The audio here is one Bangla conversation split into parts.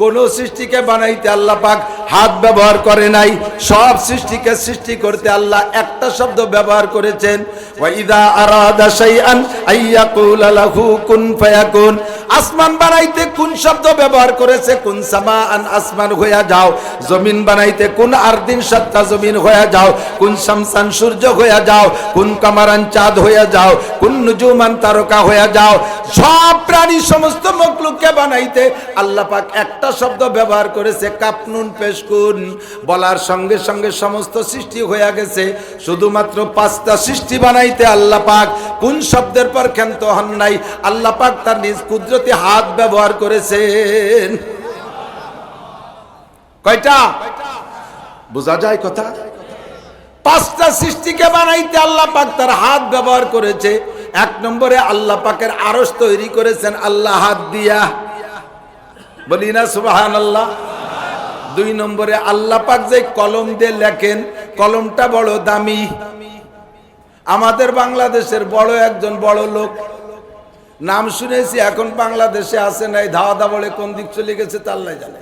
কোন সৃষ্টিকে বানাইতে আল্লাহ পাক হাত ব্যবহার করে নাই। সব সৃষ্টিকে সৃষ্টি করতে আল্লাহ একটা শব্দ ব্যবহার করেছেন। ওয়াইদা আরাদা শাইআন আইয়াকুল লাহু কুন ফায়াকুন। আসমান বানাইতে কোন শব্দ ব্যবহার করেছে? কোন সামান আসমান হইয়া যাও, জমিন বানাইতে কোন আরদিন সত্তা জমিন হইয়া যাও, কোন শামসান সূর্য হইয়া যাও, কোন কামারান চাঁদ হইয়া যাও, কোন নুজুমান তারকা হইয়া যাও। সব প্রাণী সমস্ত মখলুককে বানাইতে আল্লাহ পাক একটা শব্দ ব্যবহার করেছে কাপনুন পেশকুন বলার সঙ্গে সঙ্গে সমস্ত সৃষ্টি হইয়া গেছে, শুধুমাত্র পাঁচটা সৃষ্টি বানাইতে আল্লাহ পাক। কোন শব্দের পর ক্ষান্ত হন নাই, আল্লাহ পাক তার নিজ কুদরতি হাত ব্যবহার করেছেন। কয়টা? বোঝা যায় কথা? পাঁচটা সৃষ্টিকে বানাইতে আল্লাহ পাক তার হাত ব্যবহার করেছে। এক নম্বরে আল্লাহ পাকের আরস তৈরি করেছেন, আল্লাহ হাত দিয়া। বলি না সুবাহান আল্লাহ দুই নম্বরে আল্লাহ পাক যে কলম দিয়ে লেখেন, কলমটা বড় দামি। আমাদের বাংলাদেশের বড় একজন বড় লোক। নাম শুনেছি, এখন বাংলাদেশে আসে নাই ধাওয়া দাবড়ে কোন দিক চলে গেছে তার নাই জানে।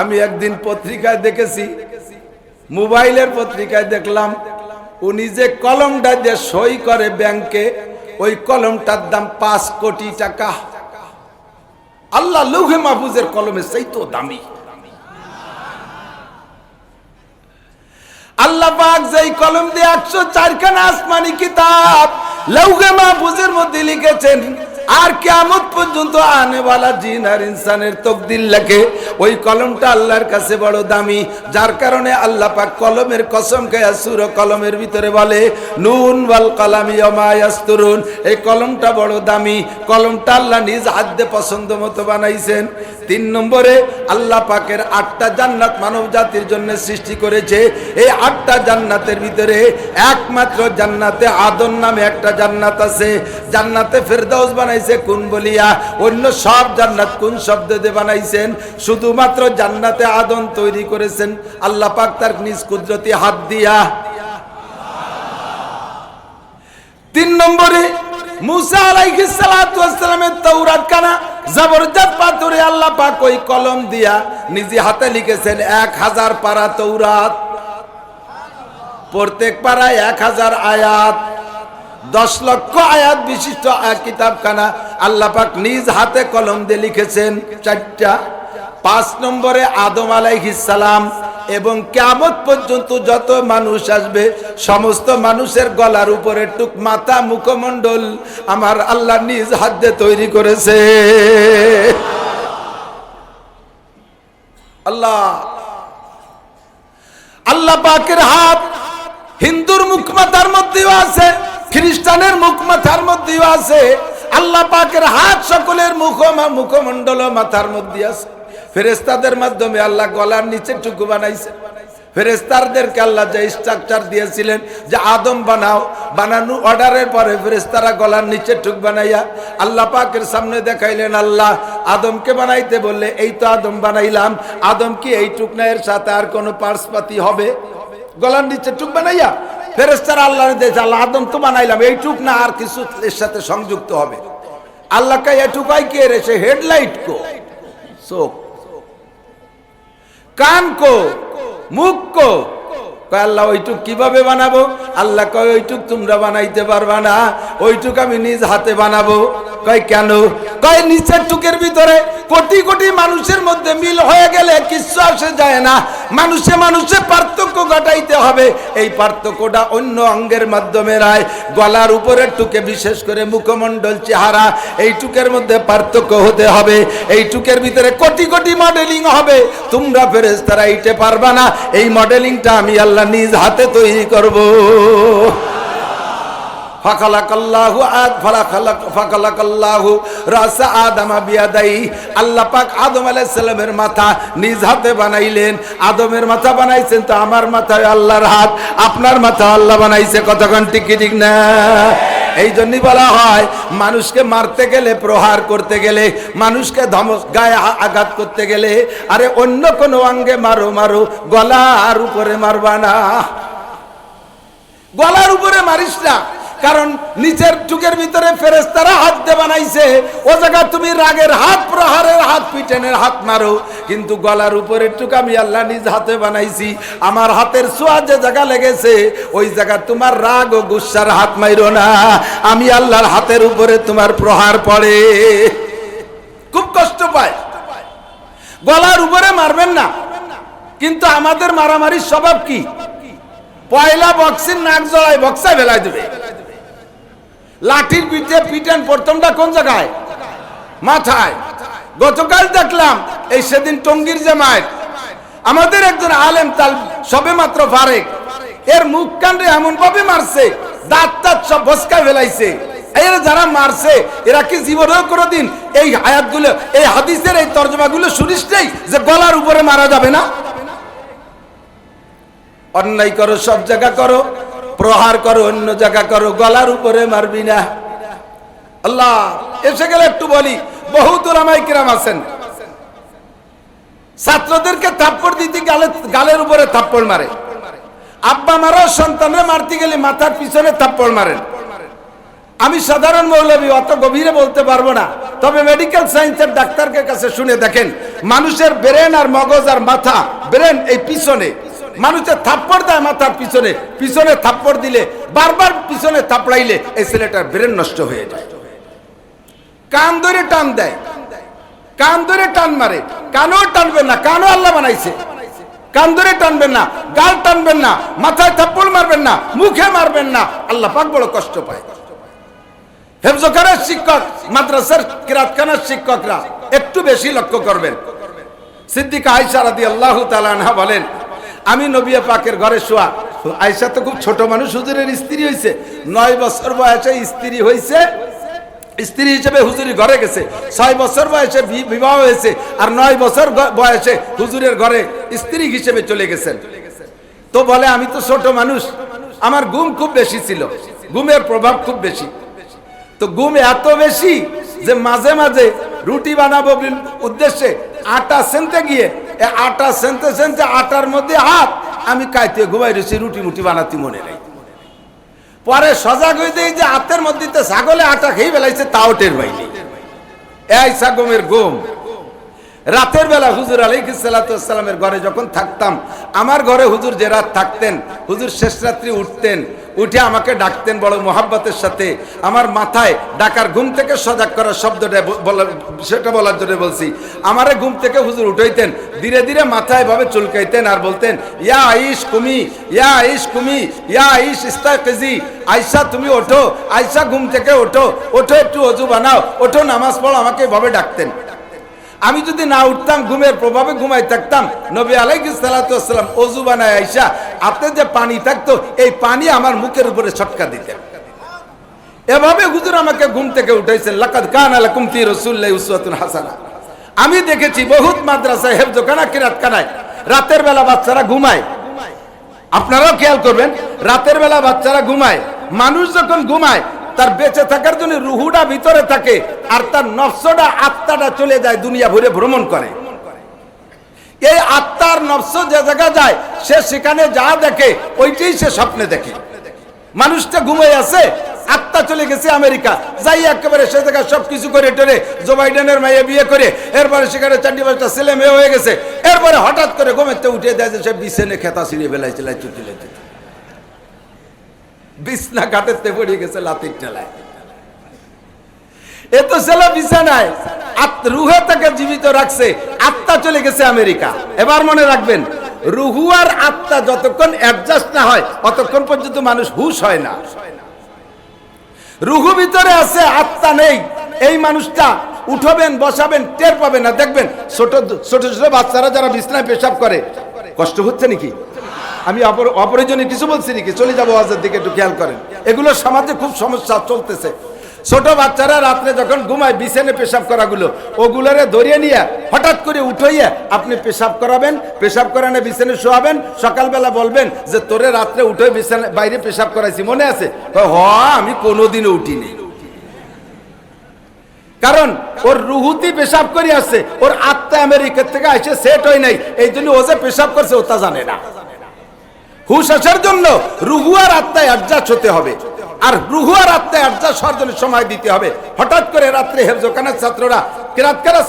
আমি একদিন পত্রিকায় দেখেছি, মোবাইলের পত্রিকায় দেখলাম, উনি যে কলমটা যে সই করে ব্যাংকে, ওই কলমটার দাম পাঁচ কোটি টাকা। আল্লাহ লৌহে মাহফুজের কলমে সেই তো দামি। আল্লাহ পাক যেই কলম দিয়ে একশো চারখানা আসমানি কিতাব লৌহে মাহফুজের মধ্যে লিখেছেন, আর কেমন পর্যন্ত আনেওয়ালা জিন আর ইনসানের তকদিল লেখে। ওই কলমটা আল্লাহর কাছে বড় দামি, যার কারণে আল্লাহ পাক কলমের কসম খেয়া সুর কলমের ভিতরে বলে, নুন ওয়াল কলামি অমায়াস্তুরুন এই কলমটা বড় দামি, কলমটা আল্লাহ নিজ হাতে পছন্দ মতো বানাইছেন। তিন নম্বরে আল্লাহ পাকের আটটা জান্নাত মানব জাতির জন্য সৃষ্টি করেছে। এই আটটা জান্নাতের ভিতরে একমাত্র জান্নাতে আদন নামে একটা জান্নাত আছে। জান্নাতে ফেরদাউস বানাইছে কোন বলিয়া, অন্য সব জান্নাত কোন শব্দ দিয়ে বানাইছেন? শুধুমাত্র জান্নাতে আদন তৈরি করেছেন। আল্লাহ পাক তার নিজ কুদরতি হাত দিয়া। তিন নম্বরে মুসা আলাইহিস সালাতু ওয়াসসালামের তাওরাত কানা? জবরদস্ত পাথরে আল্লাহ পাক ওই কলম দিয়া নিজে হাতে লিখেছেন, এক হাজার পারা তৌরাত প্রত্যেক এক হাজার আয়াত, দশ লক্ষ আয়াত বিশিষ্ট কিতাবখানা আল্লাহ পাক নিজ হাতে কলম দিয়ে লিখেছেন চারটা। পাঁচ নম্বরে আদম আলাইহিস সালাম এবং কেমত পর্যন্ত যত মানুষ আসবে, সমস্ত মানুষের গলার উপরে টুক মাথা মুখমণ্ডল আমার আল্লাহ নিজ হাত দিয়ে তৈরি করেছে। আল্লাহ আল্লাহ পাকের হাত হিন্দুর মুখ মাথার মধ্যেও আছে, খ্রিস্টানের মুখ মাথার মধ্যেও আছে, আল্লাহ পাকের হাত সকলের মুখ মুখমণ্ডল মাথার মধ্যে আছে। ফেরেস্তাদের মাধ্যমে আল্লাহ গলার নিচে টুকু বানাইছে। ফেরেস্তারদেরকে আল্লাহ যে স্ট্রাকচার দিয়েছিলেন, যে আদম বানাও, বানানো অর্ডারের পরে ফেরেস্তারা গলার নিচে টুক বানাইয়া আল্লাহ পাকের সামনে দেখাইলেন, আল্লাহ, আদমকে বানাইতে বললে এই তো আদম বানাইলাম, আদম কি এই টুকনায়ের সাথে আর কোনো পার্সপাতি হবে? গলার নিচে টুক বানাইয়া ফেরেস্তারা আল্লাহ দেশ আল্লাহ, আদম তো বানাইলাম, এই টুক না আর কিছু এর সাথে সংযুক্ত হবে। আল্লাহ কে এটুকাই কে রে? সে হেডলাইট কো? চোখ কান কো, মুখ কো। আল্লাহ, ওইটুক কীভাবে বানাবো? আল্লাহ কয়, ওইটুক তোমরা বানাইতে পারবা না, ওইটুক আমি নিজ হাতে বানাবো। কয় কেন? কয় নিচের টুকের ভিতরে কোটি কোটি মানুষের মধ্যে মিল হয়ে গেলে কিছু আসে যায় না। মানুষে মানুষে পার্থক্য ঘটাইতে হবে। এই পার্থক্যটা অন্য অঙ্গের মাধ্যমে রায়। গলার উপরের টুকে বিশেষ করে মুখমণ্ডল চেহারা, এই টুকের মধ্যে পার্থক্য হতে হবে। এই টুকের ভিতরে কোটি কোটি মডেলিং হবে। তোমরা ফেরেস তারা এইটে পারবা না। এই মডেলিংটা আমি আল্লাহ নিজ হাতে তৈরি করব। আল্লাহ মাথা নিজ হাতে বানাইলেন। আদমের মাথা বানাইছেন তো আমার মাথায় আল্লাহর হাত, আপনার মাথা আল্লাহ বানাইছে না? বলা হয়, মানুষকে মারতে গেলে, প্রহার করতে গেলে, মানুষকে ধমস গায়ে আঘাত করতে গেলে, আরে অন্য কোনো অঙ্গে মারো মারো, গলার উপরে মারবা না। গলার উপরে মারিস না। কারণ নিচের টুকের ভিতরে ফেরেস্তারা হাত দিয়ে বানাইছে। ও জায়গা তুমি রাগের হাত, প্রহারের টেনের হাত মারো। কিন্তু গলার উপরে টুক আমি আল্লাহ নিজ হাতে বানাইছি। আমার হাতের সোয়া যে জায়গা লেগেছে, ওই জায়গা তোমার রাগ ও গুসার হাত মাইরো না। আমি আল্লাহর হাতের উপরে তোমার প্রহার পড়ে। খুব কষ্ট পায়। গলার উপরে মারবেন না। কিন্তু আমাদের মারামারির স্বভাব কি? পয়লা বক্সির নাক জড়ায় বক্সায় বেলায় দেবে। লাঠির পিঠে পিটেন প্রথমটা কোন জায়গায়? মাথায়। গতকাল দেখলাম এই সেদিন টঙ্গির জামায় আমাদের একজন আলেম তাল সবে মাত্র ফারেক। এর মুখ কান্ডে এমন ভাবে মারছে, দাঁত তাত সব বসকা ফেলাইছে। এরা যারা মারছে, এরা কি জীবনেও কোনোদিন এই আয়াতগুলো, এই হাদিসের এই তর্জমাগুলো শুনিস যে গলার উপরে মারা যাবে না? অন্যায় করো, সব জায়গা করো। প্রহার করো, অন্য জায়গা করো, গলার উপরে মারবি না। আল্লাহ, এসে গেলে একটু বলি বহু তোলামাই কিরাম আছেন। ছাত্রদেরকে থাপ্পড় দিতে গালে, গালের উপরে থাপ্পড় মারে। আব্বা মারো, সন্তানরে মারতে গেলে মাথার পিছনে থাপ্পড় মারেন। আমি সাধারণ মৌলবী, অত গভীরে বলতে পারব না। তবে মেডিকেল সায়েন্সের ডাক্তারকে কাছে শুনে দেখেন, মানুষের ব্রেন আর মগজ আর মাথা ব্রেন এই পিছনে। মানুষের থাপ্পড় দেয় মাথার পিছনে পিছনে থাপ্পড় দিলে, বারবার পিছনে থাপড়াইলে এই ছেলেটার ব্রেন নষ্ট হয়ে যায়। কান ধরে টান দেয়, কান ধরে টান মারে, কানও টানবেন না, কানও আল্লাহ বানাইছে। কান ধরে টানবেন না, গাল টানবেন না, মাথায় থাপ্পড় মারবেন না, মুখে মারবেন না, আল্লাহ পাক বড় কষ্ট পায়। হেফজখানার শিক্ষক, মাদ্রাসার কিরাতখানার শিক্ষকরা একটু বেশি লক্ষ্য করবেন। সিদ্দিকা আয়সা রাদি আল্লাহ তালানহা বলেন আমি নবিয়া পাকের ঘরে শোয়া। আয়সা তো খুব ছোট মানুষ, হুজুরের স্ত্রী হয়েছে নয় বছর বয়সে স্ত্রী হয়েছে স্ত্রী হিসেবে হুজুরি ঘরে গেছে। ছয় বছর বয়সে বিবাহ হয়েছে আর নয় বছর বয়সে হুজুরের ঘরে স্ত্রী হিসেবে চলে গেছেন। তো বলে, আমি তো ছোট মানুষ। আমার গুম খুব বেশি ছিল। গুমের প্রভাব খুব বেশি। তো গুম এত বেশি যে মাঝে মাঝে রুটি বানাবো উদ্দেশ্যে আটা সেনতে গিয়ে আটা সেনতে সেনতে আটার মধ্যে হাত, আমি কাইতে ঘুমাই রয়েছি রুটি মুটি বানাতে মনে নাই। পরে সজাগ দেয় যে হাতের মধ্যে ছাগলে আটা খেয়ে বেলাইছে তাও টের বাইলে এই সাগমের গোম রাতের বেলা হুজুর আলাইসালামের ঘরে যখন থাকতাম, আমার ঘরে হুজুর যে রাত থাকতেন, হুজুর শেষ রাত্রি উঠতেন, উঠে আমাকে ডাকতেন বড় মোহাব্বতের সাথে। আমার মাথায় ডাকার ঘুম থেকে সজাগ করার শব্দটা সেটা বলার জন্য বলছি। আমারে ঘুম থেকে হুজুর উঠাইতেন, ধীরে ধীরে মাথায় ভাবে চুলকাইতেন আর বলতেন, ইয়া আইস কুমি, ইয়া আইস কুমি, ইয়া আইস ইস্তাকেজি আয়সা তুমি ওঠো আয়সা ঘুম থেকে ওঠো ওঠো একটু অজু বানাও, ওঠো নামাজ পড়ো, আমাকে এভাবে ডাকতেন। আমি যদি না উঠতাম, ঘুমের প্রভাবে ঘুমাই থাকতাম। নবী আলাইকি সালাতাম অজু বানায় আইসা হাতে যে পানি থাকতো, এই পানি আমার মুখের উপরে ছটকা দিতেন। এভাবে হুজুর আমাকে ঘুম থেকে উঠাইছেন, লাকাদ কান আলাকুম ফি রাসূলিল্লাহি উসওয়াতুন হাসানা। আমি দেখেছি বহুত মাদ্রাসা হেফজখানা, কিরাতখানায়। রাতের বেলা বাচ্চারা ঘুমায়। আপনারাও খেয়াল করবেন, রাতের বেলা বাচ্চারা ঘুমায়। মানুষ যখন ঘুমায় তার বেঁচে থাকার জন্য রুহুটা ভিতরে থাকে আর তার নফসটা আত্মাটা চলে যায় দুনিয়া ভরে ভ্রমণ করে। এই আত্মার নফস যে জায়গা যায়, সে সেখানে যা দেখে, ওইটাই সে স্বপ্নে দেখে। মানুষটা ঘুমিয়ে আছে, আত্মা চলে গেছে আমেরিকা। যাই একেবারে সে জায়গায় সব কিছু করে টেরে জো বাইডেনের মাইয়ে বিয়ে করে, এরপরে সেখানে চারটি পাঁচটা ছেলে মেয়ে হয়ে গেছে। এরপরে হঠাৎ করে ঘুমেতে উঠে দেয় যে সে বিছেনে খেতা ছিঁড়ে বেলাইছে লাইতে লাইতে বিছনা কাটেতে পড়ে গেছে লাতির ঠেলায়। এ তো ছেলে বিছানায় রুহে তাকে জীবিত রাখছে, আত্মা চলে গেছে আমেরিকা। এবার মনে রাখবেন, রুহু আর আত্মা যতক্ষণ অ্যাডজাস্ট না হয় পর্যন্ত মানুষ হুশ হয় না। রুহু ভিতরে আছে, আত্মা নেই। এই মানুষটা উঠবেন, বসাবেন, টের পাবেন না। দেখবেন, ছোট ছোট ছোট বাচ্চারা যারা বিছনায় পেশাব করে, কষ্ট হচ্ছে নাকি? আমি অপর- অপ্রয়োজনীয় কিছু বলছি নাকি? চলে যাব আজের দিকে একটু খেয়াল করেন। এগুলো সমাজে খুব সমস্যা চলতেছে। ছোট বাচ্চারা রাত্রে যখন ঘুমায়, বিছানে পেশাব করাগুলো, ওগুলোরে ধরিয়ে নিয়ে হঠাৎ করে উঠাইয়া আপনি পেশাব করাবেন, পেশাব করানো বিছানে শোয়াবেন, সকালবেলা বলবেন যে, তোরে রাত্রে উঠে বিছানে, বাইরে পেশাব করাইছি। মনে আছে? হ, আমি কোনোদিনও উঠিনি। কারণ ওর রুহুতি পেশাব করে আসছে ওর আত্মা আমেরিকার থেকে আসে সেট হয় নাই। এই জন্য ও যে পেশাব করছে, ও তা জানে না। হুশ আসার জন্য রুহু আর আত্মায় অ্যাডজাস্ট হতে হবে। আর রুহু আর আত্মায় আর্জা সর্জনের সময় দিতে হবে। হঠাৎ করে রাত্রে হেফজোখানের ছাত্ররা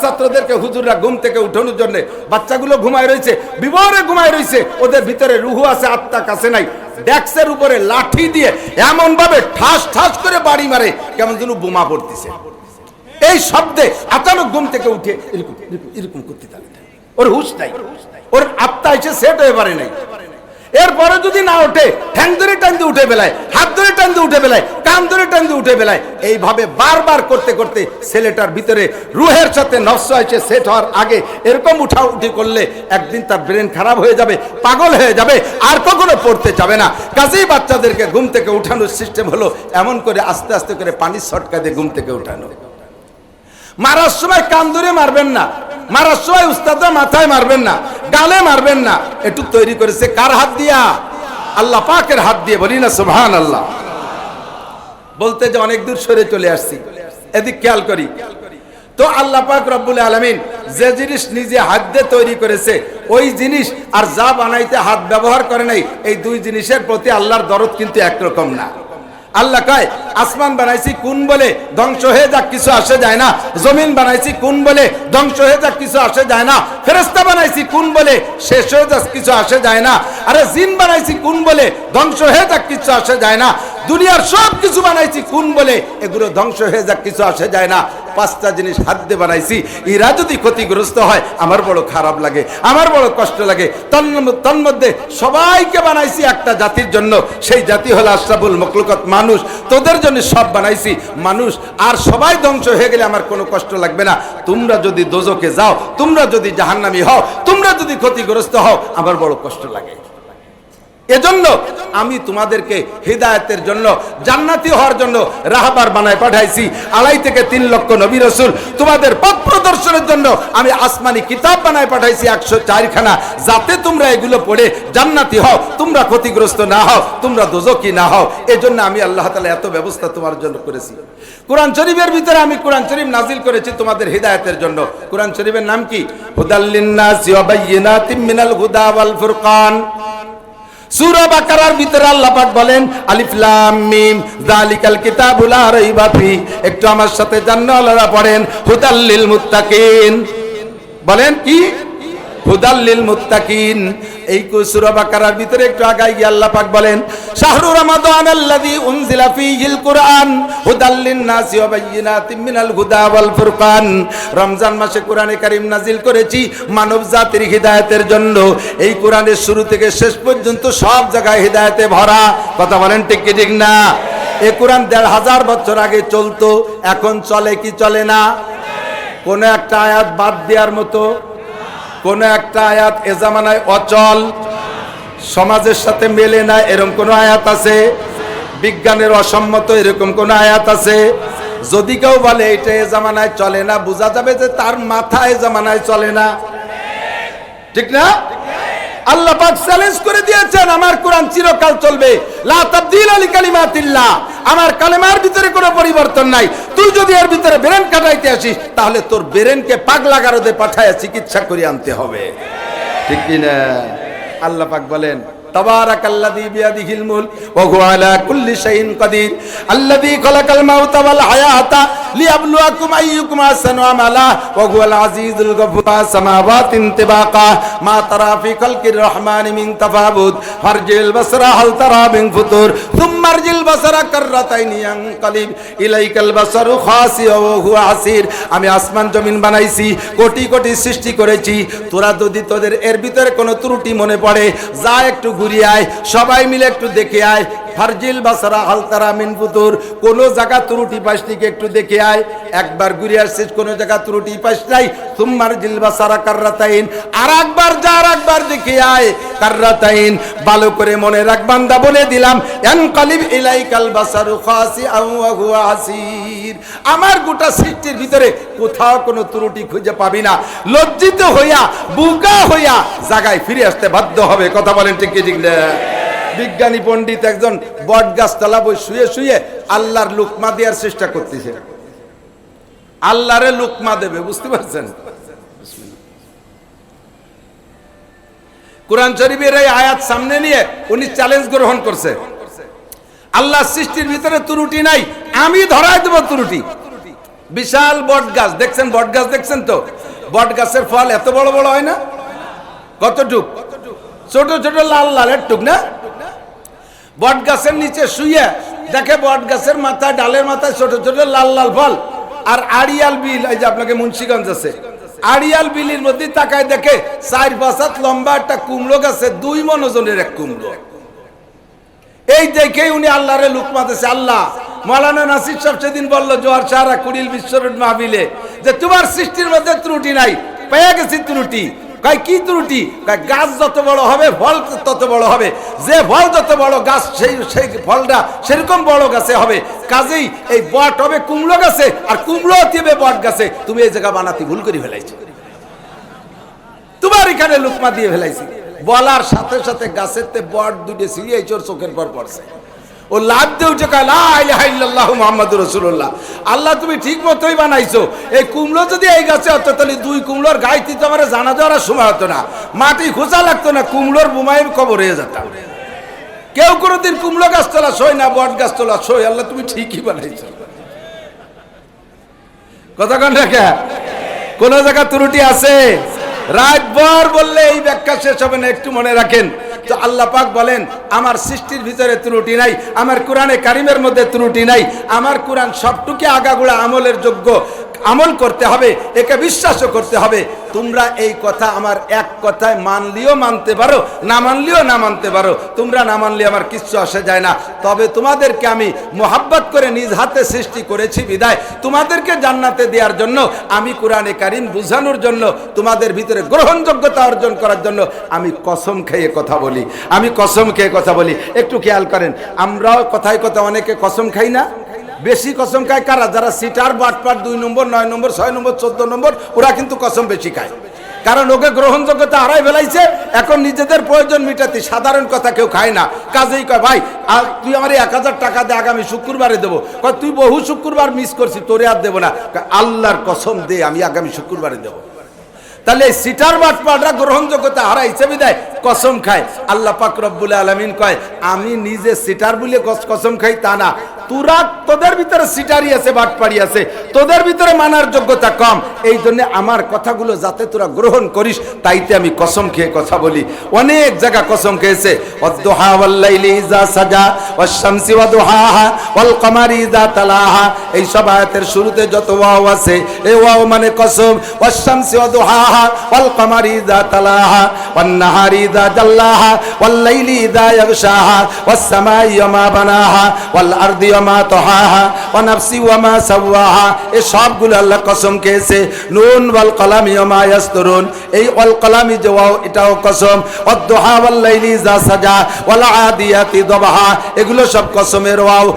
ছাত্রদেরকে হুজুররা ঘুম থেকে উঠানোর জন্য বাচ্চাগুলো ঘুমায় রয়েছে, বিবরে ঘুমায় রয়েছে। ওদের ভিতরে রুহু আছে, আত্মা কাছে নাই। ডেক্সের উপরে লাঠি দিয়ে এমন ভাবে ঠাস ঠাস করে বাড়ি মারে, কেমন যেন বোমা পড়তেছে। এই শব্দে আচানক ঘুম থেকে উঠে এরকম- এরকম করতে থাকে। ওর হুশ নাই। ওর আত্মা এসে সেট হয়ে পারে নাই। এরপরে যদি না ওঠে, ঠ্যাং ধরে টানতে উঠে বেলায়, হাত ধরে টানতে উঠে বেলায়, কান ধরে টানতে উঠে বেলায়, এইভাবে বারবার করতে করতে ছেলেটার ভিতরে রুহের সাথে নষ্ট হয়েছে, সেট হওয়ার আগে এরকম উঠা উঠি করলে একদিন তার ব্রেন খারাপ হয়ে যাবে, পাগল হয়ে যাবে, আর কখনো পড়তে যাবে না। কাজেই বাচ্চাদেরকে ঘুম থেকে উঠানোর সিস্টেম হলো এমন করে আস্তে আস্তে করে পানির শটকা দিয়ে ঘুম থেকে উঠানো। মারার সময় কান ধরে মারবেন না মারার সময় উস্তাদরা মাথায় মারবেন না, গালে মারবেন না। একটু তৈরি করেছে কার হাত দিয়া? আল্লাহ পাকের হাত দিয়ে বলি না সুবহান আল্লাহ বলতে যে অনেক দূর সরে চলে আসছি। এদিক খেয়াল করি। তো আল্লাহ পাক রব্বুল আলমিন যে জিনিস নিজে হাত দিয়ে তৈরি করেছে, ওই জিনিস আর যা বানাইতে হাত ব্যবহার করে নাই, এই দুই জিনিসের প্রতি আল্লাহর দরদ কিন্তু একরকম না। আল্লাহ কয়, আসমান বানাইছি, কোন বলে ধ্বংস হয়ে যাক, কিছু আসে যায় না। জমিন বানাইছি, কোন বলে ধ্বংস হয়ে যাক, কিছু আসে যায় না। ফেরেস্তা বানাইছি, কোন বলে শেষ হয়ে যাক, কিছু আসে যায় না। আরে জিন বানাইছি, কোন বলে ধ্বংস হয়ে যাক, কিছু আসে যায় না। দুনিয়ার সব কিছু বানাইছি, কোন বলে, এগুলো ধ্বংস হয়ে যাক, কিছু আসে যায় না। পাঁচটা জিনিস হাত দিয়ে বানাইছি। এরা যদি ক্ষতিগ্রস্ত হয়, আমার বড় খারাপ লাগে, আমার বড় কষ্ট লাগে। তন্ম- তন্মধ্যে সবাইকে বানাইছি একটা জাতির জন্য। সেই জাতি হলো আশরাফুল মকলুকত মানুষ। তোদের জন্য সব বানাইছি। মানুষ আর সবাই ধ্বংস হয়ে গেলে আমার কোনো কষ্ট লাগবে না। তোমরা যদি দোজকে যাও, তোমরা যদি জাহান্নামি হও, তোমরা যদি ক্ষতিগ্রস্ত হও, আমার বড় কষ্ট লাগে। এজন্য আমি তোমাদেরকে হৃদায়তের জন্য, জান্নাতি হওয়ার জন্য রাহাবার বানায় পাঠাইছি। আড়াই থেকে তিন লক্ষ নবী রসুল তোমাদের পথ প্রদর্শনের জন্য আমি আসমানি কিতাব বানায় পাঠাইছি একশো চারখানা। যাতে তোমরা এগুলো পড়ে জান্নাতি হও, তোমরা ক্ষতিগ্রস্ত না হও, তোমরা দোজকি না হও। এজন্য আমি আল্লাহ তালা এত ব্যবস্থা তোমার জন্য করেছি। কোরআন শরীফের ভিতরে আমি কোরআন শরীফ নাজিল করেছি তোমাদের হৃদায়তের জন্য। কোরআন শরীফের নাম কি? হুদাল্লিন্নাসি ওয়া মিনাল হুদা ওয়াল ফুরকান। সূরা বাকারার ভিতরে আল্লাহ পাক বলেন, আলিফ মিম, যালিকাল কিতাবুল লা রাইবা একটু আমার সাথে জান্নালারা পড়েন, হুদাল্লিল মুত্তাকিন। বলেন কি? হুদাল্লিল মুত্তাকিন। এই সূরা বাকারার ভিতরে একটু আগাই গিয়ে আল্লাহ পাক বলেন, শাহরু রমাদান আল্লাযী উনজিলা ফীহিল কুরআন হুদাল্লিন নাসি ওয়া বাইয়িনাতিম মিনাল হুদা ওয়াল ফুরকান। রমজান মাসে কোরআনে কারীম নাজিল করেছি মানব জাতির হিদায়াতের জন্য। এই কোরআনের শুরু থেকে শেষ পর্যন্ত সব জায়গায় হিদায়াতে ভরা। কথা বলেন ঠিক কি ঠিক না? এই কোরআন দেড় হাজার বছর আগে চলতো, এখন চলে কি চলে না? কোন একটা আয়াত বাদ দেওয়ার মতো কোন একটা আয়াত এ জামানায় অচল, সমাজের সাথে মেলে না এরকম কোন আয়াত আছে? বিজ্ঞানের অসম্মত এরকম কোন আয়াত আছে? যদি কেউ বলে এটা এ জামানায় চলে না, বোঝা যাবে যে তার মাথা এ জামানায় চলে না। ঠিক না? আল্লাহ পাক চ্যালেঞ্জ করে দিয়েছেন, আমার কোরআন চিরকাল চলবে। লা তাবদীল আলি কালিমাতিল্লাহ। আমার কালেমার ভিতরে কোনো পরিবর্তন নাই। তুই যদি এর ভিতরে ব্রেন কাটাইতে আসিস তাহলে তোর ব্রেনকে পাগলা গারদে পাঠায় চিকিৎসা করে আনতে হবে ঠিক কি না আল্লাহ পাক বলেন تبارك الذي بيده الملك وهو على كل شيء قدير الذي خلق الموت والحياة লিয়াবলুয়াকুম আইয়ুকুম আহসানু আমালা, ওয়া হুয়াল আজিজুল মা তারা ফি খালকির রহমান মিন তাফাবুত ফারজিল হাল তারা ফুতুর ইয়ানকালিব ইলাইকাল খাসিয়া ওয়া হুয়া আমি আসমান জমিন বানাইছি, কোটি কোটি সৃষ্টি করেছি, তোরা যদি তোদের এর ভিতরে কোনো ত্রুটি মনে পড়ে, যা একটু ঘুরিয়ে আয়, সবাই মিলে একটু দেখে আয়, ফারজিল বাসারা হালতারা মিনপুতুর কোন কোনো জায়গা ত্রুটি পাশ থেকে একটু দেখে আয়, একবার ঘুরে আসছিস, কোনো জায়গা ত্রুটি পাস নাই। তুমার জিল বাসারা কার্রাতাইন আর একবার যা আর একবার দেখে আয় কার্রাতাইন। ভালো করে মনে রাখ, বান্দা, বলে দিলাম, এনকালিব ইলাইকাল বাসারু খাসি আউ হুয়া আসির। আমার গোটা সৃষ্টির ভিতরে কোথাও কোনো ত্রুটি খুঁজে পাবি না। লজ্জিত হইয়া, বুকা হইয়া জায়গায় ফিরে আসতে বাধ্য হবে। কথা বলেন ঠিক ঠিক বিজ্ঞানী পণ্ডিত একজন বট গাছ তলা বই শুয়ে শুয়ে আল্লাহর লুকমা দেওয়ার চেষ্টা করতেছে। আল্লাহরে লুকমা দেবে, বুঝতে পারছেন? কোরআন শরীফের এই আয়াত সামনে নিয়ে উনি চ্যালেঞ্জ গ্রহণ করছে। আল্লাহ সৃষ্টির ভিতরে ত্রুটি নাই, আমি ধরাই দেবো ত্রুটি। বিশাল বট গাছ, দেখছেন বট গাছ দেখছেন তো? বট গাছের ফল এত বড় বড় হয় না? কতটুক? ছোট ছোট লাল লালের টুক না? বট গাছের নিচে শুয়ে দেখে বট গাছের মাথায়, ডালের মাথায় ছোট ছোট লাল লাল ফল। আর আড়িয়াল বিল, এই যে আপনাকে মুন্সিগঞ্জ আছে। আড়িয়াল বিলের মধ্যে তাকায় দেখে চার পাঁচ হাত লম্বা একটা কুমড়ো গাছে দুই মনোজনের এক কুমড়ো। এই দেখে উনি আল্লাহরে লুক মাতেছে আল্লাহ, মালানা নাসির সব সেদিন বলল, জোয়ার সারা কুড়িল বিশ্বরুট মাহবিলে যে তোমার সৃষ্টির মধ্যে ত্রুটি নাই, পেয়ে গেছি ত্রুটি। কয় কি ত্রুটি? কয় গাছ যত বড় হবে, ফল তত বড় হবে। যে ফল যত বড় গাছ, সেই সেই ফলটা সেরকম বড় গাছে হবে। কাজেই এই বট হবে কুমড়ো গাছে, আর কুমড়ো দিবে বট গাছে। তুমি এই জায়গা বানাতে ভুল করে ফেলাইছো। তোমার এখানে লুকমা দিয়ে ফেলাইছি। বলার সাথে সাথে গাছের তে বট দুটে সিরিয়াই চোর চোখের পর পড়ছে। ও লাভ দিয়ে উঠে কয়, লা ইলাহা ইল্লাল্লাহ মুহাম্মাদুর রাসূলুল্লাহ। আল্লাহ তুমি ঠিক মতোই বানাইছো। এই কুমড়ো যদি এই গাছে হতো, তাহলে দুই কুমড়োর গাইতে তো আমার জানা যাওয়ার সময় হতো না। মাটি খোঁজা লাগতো না, কুমড়োর বুমাইয়ের কবর হয়ে যেতাম। কেউ কোনোদিন কুমড়ো গাছ তোলা সই না, বট গাছ তোলা সই আল্লাহ তুমি ঠিকই বানাইছো। কথা কন কোন জায়গা ত্রুটি আছে? রাতভর বললে এই ব্যাখ্যা শেষ হবে না, একটু মনে রাখেন। তো আল্লাহ পাক বলেন, আমার সৃষ্টির ভিতরে ত্রুটি নাই, আমার কোরআনে কারিমের মধ্যে ত্রুটি নাই, আমার কোরআন সবটুকু আগাগুড়া আমলের যোগ্য আমল করতে হবে, একে বিশ্বাসও করতে হবে। তোমরা এই কথা আমার এক কথায় মানলিও মানতে পারো, না মানলিও না মানতে পারো। তোমরা না মানলে আমার কিচ্ছু আসে যায় না। তবে তোমাদেরকে আমি মোহাব্বত করে নিজ হাতে সৃষ্টি করেছি বিদায়। তোমাদেরকে জান্নাতে দেওয়ার জন্য, আমি কোরআনে কারিম বুঝানোর জন্য, তোমাদের ভিতরে গ্রহণযোগ্যতা অর্জন করার জন্য আমি কসম খেয়ে কথা বলি। আমি কসম খেয়ে কথা বলি। একটু খেয়াল করেন, আমরাও কথায় কথা অনেকে কসম খাই না। বেশি কসম খায় কারা? যারা সিটার বাটপাট দুই নম্বর, নয় নম্বর, ছয় নম্বর, চোদ্দ নম্বর, ওরা কিন্তু কসম বেশি খায়। কারণ ওকে গ্রহণযোগ্যতা হারাই ফেলাইছে, এখন নিজেদের প্রয়োজন মিটাতে সাধারণ কথা কেউ খায় না। কাজেই কয়, ভাই আর তুই আমার এক হাজার টাকা দে, আগামী শুক্রবারে দেবো। কয়, তুই বহু শুক্রবার মিস করছিস তোরে আর দেবো না। আল্লাহর কসম দে, আমি আগামী শুক্রবারে দেবো। তাহলে সিটার বাটপাটরা গ্রহণযোগ্যতা হারাইছে বিদায়, কসম খায়। আল্লাহ পাক রব্বুল আলমিন কয়, আমি নিজে সিটার বলে কস- কসম খাই তা না। তোরা তোদের ভিতরে সিটারি আছে, বাটপাড়ি আছে। তোদের ভিতরে মানার যোগ্যতা কম। এই জন্য আমার কথাগুলো যাতে তোরা গ্রহণ করিস, তাইতে আমি কসম খেয়ে কথা বলি। অনেক জায়গা কসম খেয়েছে। এই সব আয়াতের শুরুতে যত ওয়াও আছে, এই ওয়াও মানে কসম, ওয়াশ-শামসি ওয়া ওয়াল লাইলি ইজা ইয়াগশাহা ওয়াস সামাই ওয়া মা বানাহা ওয়াল আরদি ওয়া মা তাহাহা ওয়া নাফসি ওয়া মা সাওয়াহা এই সবগুলো আল্লাহ কসম খেয়েছে। নুন ওয়াল কলামি ওয়া মা এই ওয়াল কলামি যে ওয়াও, এটাও কসম। অদ্দোহা ওয়াল লাইলি ইজা সাজা, ওয়াল আদিয়াতি দবহা। এগুলো সব কসমের ওয়াও।